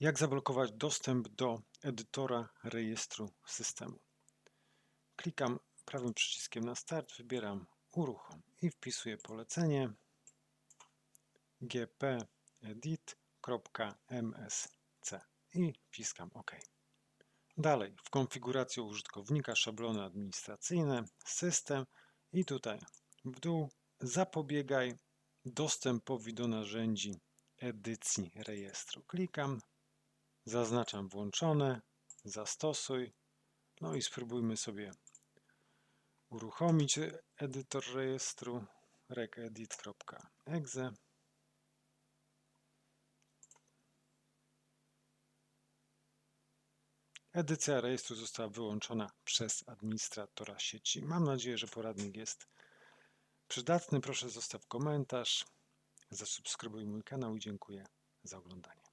Jak zablokować dostęp do edytora rejestru systemu? Klikam prawym przyciskiem na start, wybieram uruchom i wpisuję polecenie gpedit.msc i wciskam OK. Dalej w konfiguracji użytkownika szablony administracyjne, system i tutaj w dół zapobiegaj dostępowi do narzędzi edycji rejestru. Klikam, zaznaczam włączone, zastosuj, no i spróbujmy sobie uruchomić edytor rejestru regedit.exe. Edycja rejestru została wyłączona przez administratora sieci. Mam nadzieję, że poradnik jest przydatny. Proszę zostaw komentarz, zasubskrybuj mój kanał i dziękuję za oglądanie.